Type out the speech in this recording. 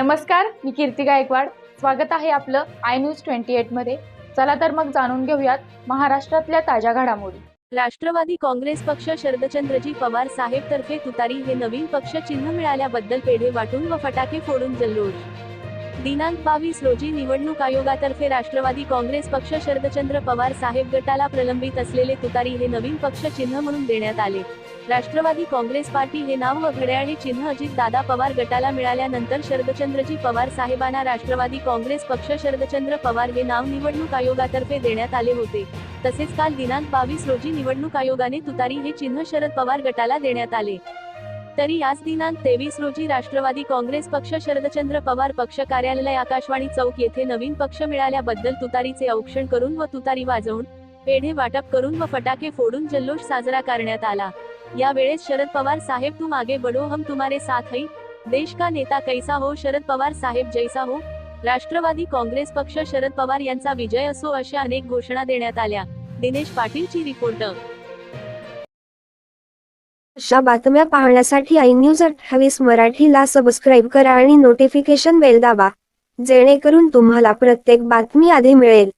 नमस्कार मी कीर्ती गायकवाड. स्वागत आहे आपलं आय न्यूज ट्वेंटी एटमध्ये चला तर मग जाणून घेऊयात महाराष्ट्रातल्या ताज्या घडामोडी. राष्ट्रवादी काँग्रेस पक्ष शरदचंद्रजी पवार साहेब तर्फे तुतारी हे नवीन पक्ष चिन्ह मिळाल्याबद्दल पेढे वाटून व फटाके फोडून जल्लोष. दिनांक बावीस रोजी निवडणूक आयोगातर्फे राष्ट्रवादी काँग्रेस पक्ष शरदचंद्र पवार साहेब गटाला प्रलंबित असलेले तुतारी हे नवीन पक्ष चिन्ह म्हणून देण्यात आले. राष्ट्रवादी काँग्रेस पार्टी हे नाव व घड्याळ हे चिन्ह अजित दादा पवार गटाला मिळाल्यानंतर शरदचंद्रजी पवार साहेबांना राष्ट्रवादी काँग्रेस पक्ष शरदचंद्र पवार हे नाव निवडणूक आयोगातर्फे देण्यात आले होते. तसेच काल दिनांक बावीस रोजी निवडणूक आयोगाने तुतारी हे चिन्ह शरद पवार गटाला देण्यात आले. तरी आज दिनांक तेवीस रोजी राष्ट्रवादी काँग्रेस पक्ष शरदचंद्र पवार पक्ष कार्यालय आकाशवाणी चौक येथे नवीन पक्ष मिळाल्याबद्दल तुतारीचे औक्षण करून व तुतारी वाजवून पेढे वाटप करून व फटाके फोडून जल्लोष साजरा करण्यात आला. या वेळेस शरद पवार साहेब तुम आगे बढो हम तुम्हारे साथ है. देश का नेता कैसा हो शरद पवार साहेब जैसा हो? राष्ट्रवादी काँग्रेस पक्ष शरद पवार यांचा विजय असो अशा अनेक घोषणा देण्यात आल्या. दिनेश पाटीलची रिपोर्ट. अशा बातम्या पाहण्यासाठी आई न्यूज अठ्ठावीस मराठीला सबस्क्राईब करा आणि नोटिफिकेशन बेल दाबा. जेणेकरून तुम्हाला प्रत्येक बातमी आधी मिळेल.